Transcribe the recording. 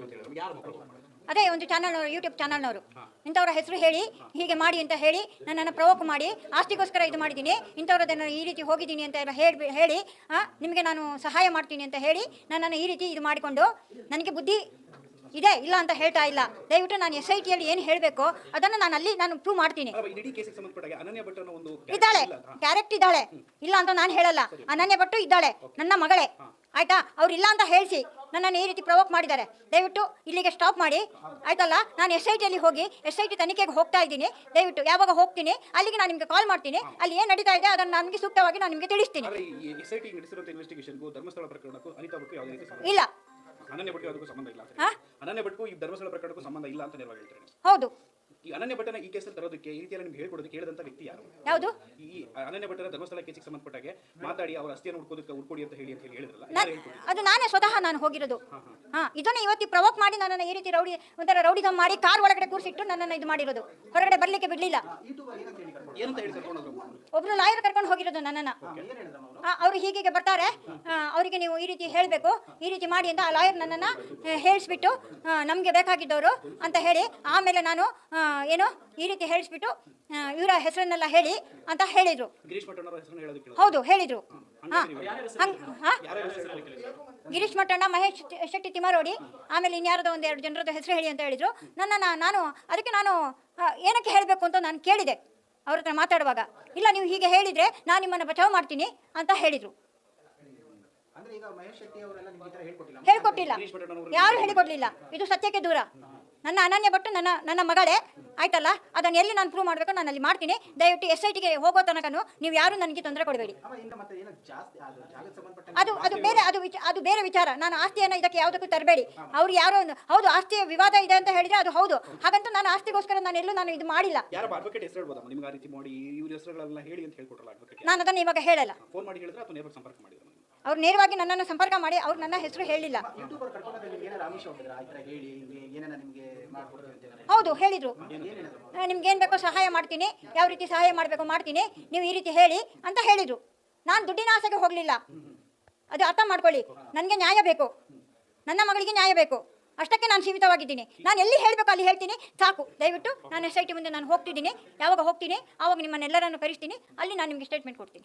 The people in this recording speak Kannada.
ಮಾಡಿದ್ರು ಅಂತ ಯಾರು ಅದೇ ಒಂದು ಚಾನಲ್ನವರು ಯೂಟ್ಯೂಬ್ ಚಾನಲ್ನವರು ಇಂಥವ್ರ ಹೆಸರು ಹೇಳಿ ಹೀಗೆ ಮಾಡಿ ಅಂತ ಹೇಳಿ ನನ್ನನ್ನು ಪ್ರವೋಕ್ ಮಾಡಿ ಆಸ್ತಿಗೋಸ್ಕರ ಇದು ಮಾಡಿದ್ದೀನಿ. ಇಂಥವ್ರದ್ದನ್ನು ಈ ರೀತಿ ಹೋಗಿದ್ದೀನಿ ಅಂತ ಎಲ್ಲ ಹೇಳಿ ಹೇಳಿ ನಿಮಗೆ ನಾನು ಸಹಾಯ ಮಾಡ್ತೀನಿ ಅಂತ ಹೇಳಿ ನನ್ನನ್ನು ಈ ರೀತಿ ಇದು ಮಾಡಿಕೊಂಡು ನನಗೆ ಬುದ್ಧಿ ಇದೆ ಇಲ್ಲ ಅಂತ ಹೇಳ್ತಾ ಇಲ್ಲ. ದಯವಿಟ್ಟು ನಾನು ಎಸ್ ಐ ಟಿಯಲ್ಲಿ ಏನು ಹೇಳಬೇಕು ಅದನ್ನು ನಾನು ಅಲ್ಲಿ ನಾನು ಪ್ರೂವ್ ಮಾಡ್ತೀನಿ. ಇದ್ದಾಳೆ. ಕ್ಯಾರೆಕ್ಟ್ ಇದ್ದಾಳೆ. ಇಲ್ಲ ಅಂತ ನಾನು ಹೇಳಲ್ಲ. ಅನನ್ಯ ಭಟ್ಟು ಇದ್ದಾಳೆ. ನನ್ನ ಮಗಳೇ. ಆಯ್ತಾ? ಅವ್ರು ಇಲ್ಲ ಅಂತ ಹೇಳಿಸಿ. ನನ್ನನ್ನು ಈ ರೀತಿ ಪ್ರವೋಕ್ ಮಾಡಿದ್ದಾರೆ. ದಯವಿಟ್ಟು ಇಲ್ಲಿಗೆ ಸ್ಟಾಪ್ ಮಾಡಿ. ಆಯ್ತಲ್ಲ? ನಾನು ಎಸ್ ಐ ಟಿಯಲ್ಲಿ ಹೋಗಿ ಎಸ್ ಐ ಟಿ ತನಿಖೆಗೆ ಹೋಗ್ತಾ ಇದ್ದೀನಿ. ದಯವಿಟ್ಟು ಯಾವಾಗ ಹೋಗ್ತೀನಿ ಅಲ್ಲಿಗೆ ನಾನು ನಿಮಗೆ ಕಾಲ್ ಮಾಡ್ತೀನಿ. ಅಲ್ಲಿ ಏನು ನಡೀತಾ ಇದೆ ಅದನ್ನು ನನಗೆ ಸೂಕ್ತವಾಗಿ ನಾನು ನಿಮಗೆ ತಿಳಿಸ್ತೀನಿ. ಇಲ್ಲ. ಅನನ್ಯ ಭಟ್ಗೂ ಅದಕ್ಕೂ ಸಂಬಂಧ ಇಲ್ಲ? ಅನನ್ಯ ಭಟ್ಗೂ ಈ ಧರ್ಮಸ್ಥಳ ಪ್ರಕರಣಕ್ಕೂ ಸಂಬಂಧ ಇಲ್ಲ ಅಂತ ನೇರವಾಗಿ ಹೇಳ್ತಾರೆ ಹೌದು. ಈ ಅನನ್ಯ ಭಟ್ಟನ ಈ ಕೇಸಲ್ಲಿ ತರೋದಕ್ಕೆ ಈ ರೀತಿಯಲ್ಲಿ ನಿಮ್ಗೆ ಹೇಳ್ಕೊಡೋದಕ್ಕೆ ಹೇಳಿದಂತ ವ್ಯಕ್ತಿ ಯಾರು? ಯಾವುದು? ಈ ಅನನ್ಯ ಭಟ್ಟನ ಧರ್ಮಸ್ಥಳ ಕೇಸಿಗೆ ಸಂಬಂಧಪಟ್ಟಾಗೆ ಮಾತಾಡಿ ಅವರ ಅಸ್ಥಿಯನ್ನು ಹುಡ್ಕೋದಕ್ಕೆ ಹುಡ್ಕೊಡಿ ಅಂತ ಹೇಳಿ ಅಂತ ಹೇಳಿ ಹೇಳಿದ್ರಲ್ಲ ಯಾರು ಹೇಳ್ಕೊಡಿ. ಅದು ನಾನೇ ಸ್ವತಃ ನಾನು ಹೋಗಿರೋದು. ಹಾ ಇದನ್ನ ಇವತ್ತಿ ಪ್ರವೋಕ್ ಮಾಡಿ ನನ್ನನ್ನು ಈ ರೀತಿ ರೌಡಿ ಒಂಥರ ರೌಡಿದಮ್ ಮಾಡಿ ಕಾರ್ ಒಳಗಡೆ ಕೂರಿಸಿಟ್ಟು ನನ್ನನ್ನು ಇದು ಮಾಡಿರೋದು. ಹೊರಗಡೆ ಬರ್ಲಿಕ್ಕೆ ಬಿಡ್ಲಿಲ್ಲ. ಏನಂತ ಹೇಳಿ ಒಬ್ರು ಲಾಯರ್ ಕರ್ಕೊಂಡು ಹೋಗಿರೋದು ನನ್ನನ್ನು. ಅವರು ಹೀಗೆ ಬರ್ತಾರೆ. ಅವರಿಗೆ ನೀವು ಈ ರೀತಿ ಹೇಳಬೇಕು. ಈ ರೀತಿ ಮಾಡಿ ಅಂತ ಆ ಲಾಯರ್ ನನ್ನನ್ನು ಹೇಳಿಸ್ಬಿಟ್ಟು ನಮಗೆ ಬೇಕಾಗಿದ್ದವರು ಅಂತ ಹೇಳಿ ಆಮೇಲೆ ನಾನು ಏನು ಈ ರೀತಿ ಹೇಳಿಸ್ಬಿಟ್ಟು ಇವರ ಹೆಸರನ್ನೆಲ್ಲ ಹೇಳಿ ಅಂತ ಹೇಳಿದರು. ಹೌದು ಹೇಳಿದರು. ಹಾಂ? ಗಿರೀಶ್ ಮಟ್ಟಣ್ಣ ಮಹೇಶ್ ಶೆಟ್ಟಿ- ತಿಮಾರೋಡಿ ಆಮೇಲೆ ಇನ್ಯಾರದೋ ಒಂದು ಎರಡು ಜನರದ್ದು ಹೆಸರು ಹೇಳಿ ಅಂತ ಹೇಳಿದರು. ನನ್ನನ್ನು ನಾನು ಅದಕ್ಕೆ ನಾನು ಏನಕ್ಕೆ ಹೇಳಬೇಕು ಅಂತ ನಾನು ಕೇಳಿದೆ. ಅವ್ರ ಹತ್ರ ಮಾತಾಡುವಾಗ. ಇಲ್ಲ ನೀವು ಹೀಗೆ ಹೇಳಿದರೆ ನಾನು ನಿಮ್ಮನ್ನು ಬಚಾವ್ ಮಾಡ್ತೀನಿ ಅಂತ ಹೇಳಿದರು. ಹೇಳ್ಕೊಟ್ಟಿಲ್ಲ. ಯಾರು ಹೇಳಿಕೊಡ್ಲಿಲ್ಲ. ಇದು ಸತ್ಯಕ್ಕೆ ದೂರ. ನನ್ನ ಅನನ್ಯ ಭಟ್ಟು ನನ್ನ ನನ್ನ ಮಗಳೇ ಆಯ್ತಲ್ಲ? ಅದನ್ನು ಎಲ್ಲಿ ನಾನು ಪ್ರೂವ್ ಮಾಡಬೇಕು ನಾನು ಅಲ್ಲಿ ಮಾಡ್ತೀನಿ. ದಯವಿಟ್ಟು ಎಸ್ ಐ ಟಿಗೆ ಹೋಗೋ ತನಕನೂ ನೀವು ಯಾರು ನನಗೆ ತೊಂದರೆ ಕೊಡಬೇಡಿ. ಅದು ಅದು ಬೇರೆ ಅದು ಅದು ಬೇರೆ ವಿಚಾರ. ನಾನು ಆಸ್ತಿಯನ್ನು ಇದಕ್ಕೆ ಯಾವುದಕ್ಕೂ ತರಬೇಡಿ. ಅವ್ರು ಯಾರೋ ಒಂದು ಹೌದು ಆಸ್ತಿಯ ವಿವಾದ ಇದೆ ಅಂತ ಹೇಳಿದ್ರೆ ಅದು ಹೌದು. ಹಾಗಂತ ನಾನು ಆಸ್ತಿಗೋಸ್ಕರ ನಾನು ಎಲ್ಲೂ ನಾನು ಇದು ಮಾಡಿಲ್ಲ. ಮಾಡಿ ನಾನು ಅದನ್ನು ಇವಾಗ ಹೇಳಲ್ಲ. ಫೋನ್ ಮಾಡಿ ಹೇಳಿದ್ರೆ ಅಥವಾ ನೇರವಾಗಿ ಸಂಪರ್ಕ ಮಾಡಿದ್ರು ಅವ್ರು ನೇರವಾಗಿ ನನ್ನನ್ನು ಸಂಪರ್ಕ ಮಾಡಿ ಅವ್ರು ನನ್ನ ಹೆಸರು ಹೇಳಿಲ್ಲ. ಹೌದು ಹೇಳಿದರು. ನಿಮ್ಗೆ ಏನು ಬೇಕೋ ಸಹಾಯ ಮಾಡ್ತೀನಿ ಯಾವ ರೀತಿ ಸಹಾಯ ಮಾಡಬೇಕು ಮಾಡ್ತೀನಿ ನೀವು ಈ ರೀತಿ ಹೇಳಿ ಅಂತ ಹೇಳಿದರು. ನಾನು ದುಡ್ಡಿನ ಆಸೆಗೆ ಹೋಗಲಿಲ್ಲ. ಅದು ಅರ್ಥ ಮಾಡ್ಕೊಳ್ಳಿ ನನಗೆ ನ್ಯಾಯ ಬೇಕು. ನನ್ನ ಮಗಳಿಗೆ ನ್ಯಾಯ ಬೇಕು. ಅಷ್ಟಕ್ಕೆ ನಾನು ಸೀಮಿತವಾಗಿದ್ದೀನಿ. ನಾನು ಎಲ್ಲಿ ಹೇಳಬೇಕು ಅಲ್ಲಿ ಹೇಳ್ತೀನಿ. ಸಾಕು ದಯವಿಟ್ಟು ನಾನು ಎಸ್ ಐ ಟಿ ಮುಂದೆ ನಾನು ಹೋಗ್ತಿದ್ದೀನಿ. ಯಾವಾಗ ಹೋಗ್ತೀನಿ ಆವಾಗ ನಿಮ್ಮನ್ನೆಲ್ಲರನ್ನು ಕರೆಸ್ತೀನಿ. ಅಲ್ಲಿ ನಾನು ನಿಮಗೆ ಸ್ಟೇಟ್ಮೆಂಟ್ ಕೊಡ್ತೀನಿ.